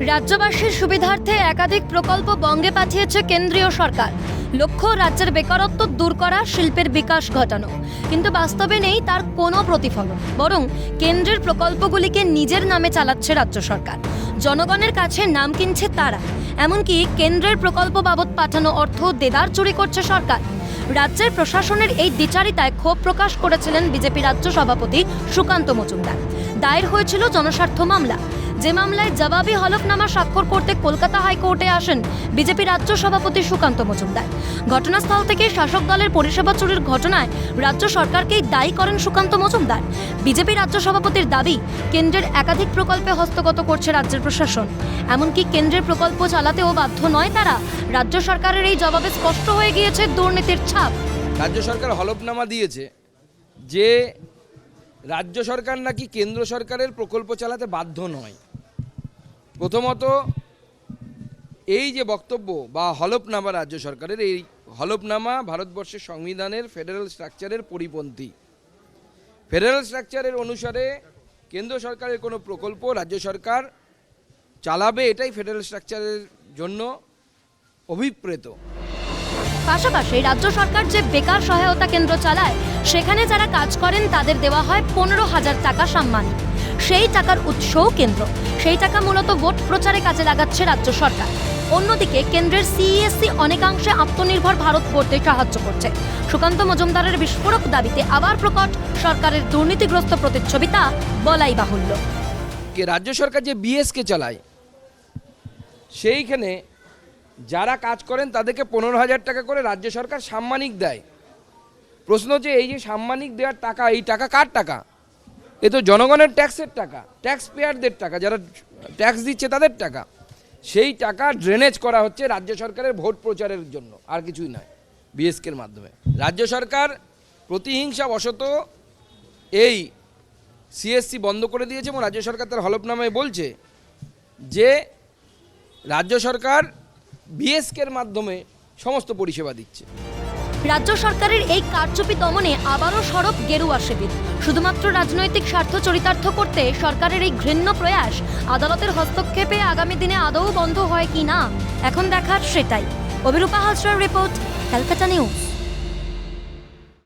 রাজ্যবাসীর সুবিধার্থে একাধিক প্রকল্প বঙ্গে পাঠিয়েছে কেন্দ্রীয় সরকার। লক্ষ্য, রাজ্যের বেকারত্ব দূর করা শিল্পের বিকাশ ঘটানো। কিন্তু বাস্তবে নেই তার কোনো প্রতিফলন। বরং কেন্দ্রের প্রকল্পগুলিকে নিজের নামে চালাচ্ছে রাজ্য সরকার। জনগণের কাছে নাম কিনছে তারা। এমনকি কেন্দ্রের প্রকল্প বাবদ পাঠানো অর্থ দেদার চুরি করছে সরকার। রাজ্যের প্রশাসনের এই দ্বিচারিতায় ক্ষোভ প্রকাশ করেছিলেন বিজেপি রাজ্য সভাপতি সুকান্ত মজুমদার। দায়ের হয়েছিল জনস্বার্থ মামলা। যে মামলায় জবাবি হলফনামা স্বাক্ষর করতে কলকাতা হাইকোর্টে আসেন বিজেপি রাজ্য সভাপতি সুকান্ত মজুমদার। ঘটনাস্থল থেকে শাসক দলের পরিষেবা চুরির ঘটনায় রাজ্য সরকারকেই দায়ী করেন সুকান্ত মজুমদার। বিজেপি রাজ্য সভাপতির দাবি, কেন্দ্রের একাধিক প্রকল্পে হস্তগত করছে রাজ্যের প্রশাসন। এমনকি কেন্দ্রের প্রকল্প চালাতেও বাধ্য নয় তারা। রাজ্য সরকারের এই জবাবে স্পষ্ট হয়ে গিয়েছে দুর্নীতির ছাপ। রাজ্য সরকার হলফনামা দিয়েছে যে রাজ্য সরকার নাকি কেন্দ্র সরকারের প্রকল্প চালাতে বাধ্য নয়। প্রথমত, এই যে বক্তব্য বা হলফনামা রাজ্য সরকারের, এই হলফনামা ভারতবর্ষের সংবিধানের ফেডারেল স্ট্রাকচারের পরিপন্থী। ফেডারেল স্ট্রাকচারের অনুসারে কেন্দ্র সরকারের কোনো প্রকল্প রাজ্য সরকার চালাবে, এটাই ফেডারেল স্ট্রাকচারের জন্য অভিপ্রেত। পাশাপাশি রাজ্য সরকার যে বেকার সহায়তা কেন্দ্র চালায়, সেখানে যারা কাজ করেন, তাদের দেওয়া হয় পনেরো হাজার টাকা সম্মান। সেই টাকার উৎসও কেন্দ্র। সেই টাকা মূলত ভোট প্রচারে কাজে লাগাচ্ছে রাজ্য সরকার। অন্যদিকে কেন্দ্রের সিইএসসি অনেকাংশে আত্মনির্ভর ভারত করতে সাহায্য করছে। সুকান্ত মজুমদারের বিস্ফোরক দাবিতে আবার প্রকট সরকারের দুর্নীতিগ্রস্ত প্রতিচ্ছবি তা বলাই বাহুল্য। রাজ্য সরকার যে বিএসকে চালায়, সেইখানে যারা কাজ করেন তাদেরকে পনেরো হাজার টাকা করে রাজ্য সরকার সাম্মানিক দেয়। প্রশ্ন হচ্ছে, এই যে সাম্মানিক দেওয়ার টাকা, এই টাকা কার টাকা? এ তো জনগণের ট্যাক্সের টাকা ট্যাক্স পেয়ারদের টাকা, যারা ট্যাক্স দিচ্ছে তাদের টাকা। সেই টাকা ড্রেনেজ করা হচ্ছে রাজ্য সরকারের ভোট প্রচারের জন্য, আর কিছুই নয়, বিএসকের মাধ্যমে। রাজ্য সরকার প্রতিহিংসা বশত এই সিএসসি বন্ধ করে দিয়েছে এবং রাজ্য সরকার তার হলফনামায় বলছে যে রাজ্য সরকার বিএসকের মাধ্যমে সমস্ত পরিষেবা দিচ্ছে। রাজ্য সরকারের এই কারচুপি দমনে আবারও সরব গেরুয়া শিবির। শুধুমাত্র রাজনৈতিক স্বার্থ চরিতার্থ করতে সরকারের এই ঘৃণ্য প্রয়াস আদালতের হস্তক্ষেপে আগামী দিনে আদৌ বন্ধ হয় কি না? এখন দেখার সেটাই। অভিরূপা হাজরার রিপোর্ট, ক্যালকাটা নিউজ।